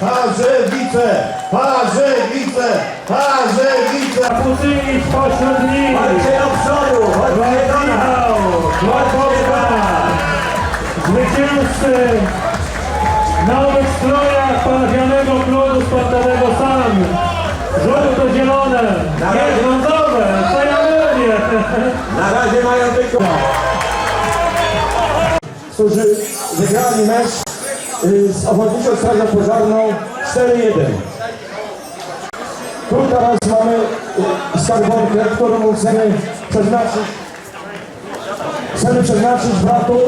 Parzewice, Parzewice, Parzewice. Puczyni spośród nich! Chodźcie do przodu, chodźcie do nas. Kłakowska! Zwycięzcy w nowych strojach parafianego klubu sportowego SAN! Żółto-zielone, nie brązowe, co ja mówię! Na razie mają tylko... którzy wygrali mecz z Ochotniczą Strażą Pożarną 4-1. Tu teraz mamy skarbonkę, którą chcemy przeznaczyć chcemy przeznaczyć bratu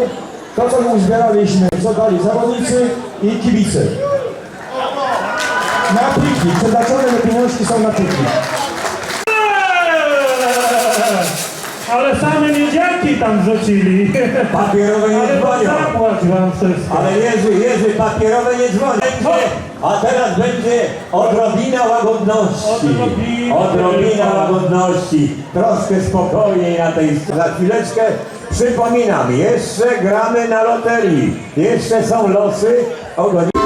to, co mu zbieraliśmy, co dali zawodnicy i kibice. Na piknik, przeznaczone te pieniążki są na piknik. Ale same niedzielki tam wrzucili. Papierowe nie Ale dzwonią. zapłać wam wszystko. Ale Jerzy, Jerzy, papierowe nie dzwonią. A teraz będzie odrobina łagodności. Odrobina. Odrobina łagodności. Troszkę spokojniej na tej. Za chwileczkę przypominam, jeszcze gramy na loterii. Jeszcze są losy o godzinie.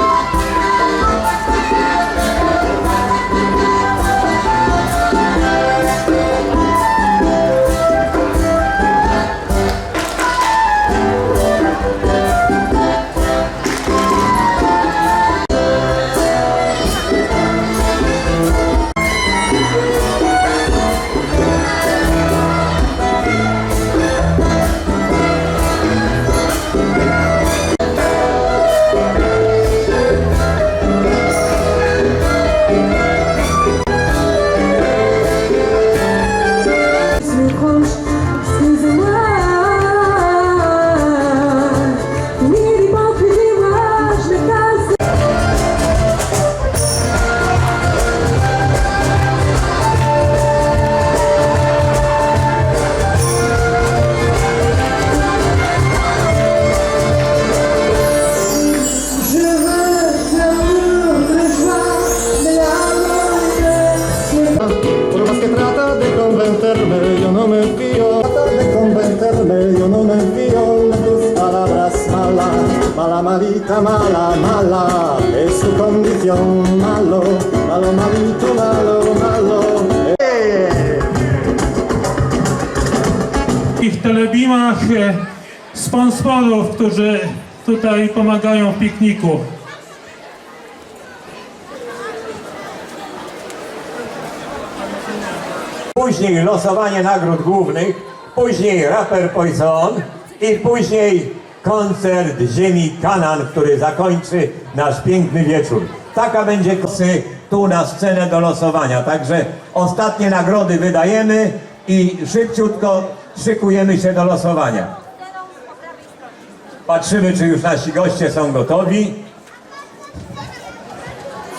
Me fío. Trata de convencerme, yo no me de tus palabras malas. Mala, malita, mala, mala. Es su condición malo, malo, malito, malo, malo. ¡Eh! Telebimach e, sponsorów, którzy tutaj pomagają w pikniku. Później losowanie nagród głównych, później raper Poison i później koncert Ziemi Kanan, który zakończy nasz piękny wieczór. Taka będzie kosy tu na scenę do losowania. Także ostatnie nagrody wydajemy i szybciutko szykujemy się do losowania. Patrzymy, czy już nasi goście są gotowi.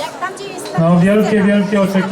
Jak tam gdzie jest No wielkie, wielkie oczekiwania.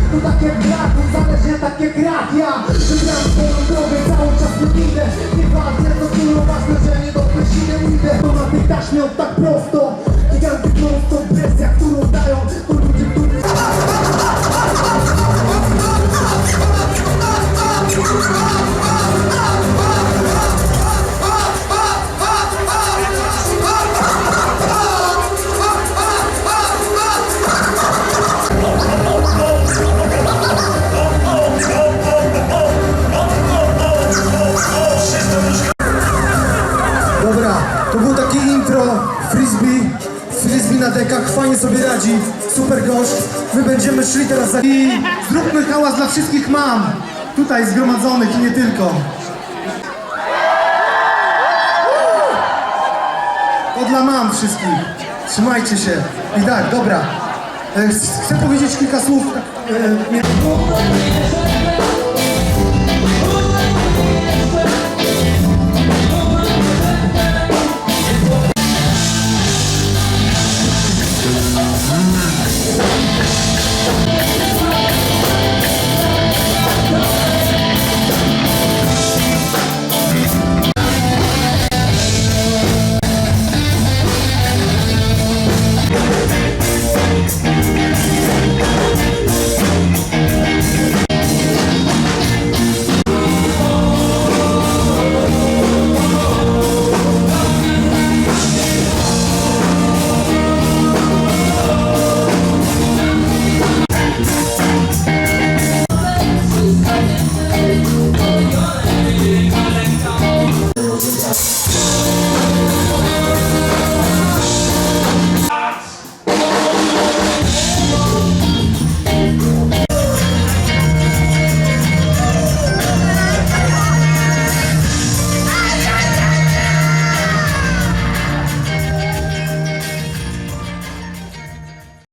To tak jak to zależnie tak jak rak Ja wybrałem swoją drogę, cały czas nie idę. Nieważne co tu, ważne, że nie dopuściłem zacznie od tak prosto Było takie intro frisbee, frisbee na dekach, fajnie sobie radzi, super gość. My będziemy szli teraz za... I zróbmy hałas dla wszystkich mam, tutaj zgromadzonych i nie tylko. To dla mam wszystkich. Trzymajcie się. I tak, dobra. E, Chcę powiedzieć kilka słów. e,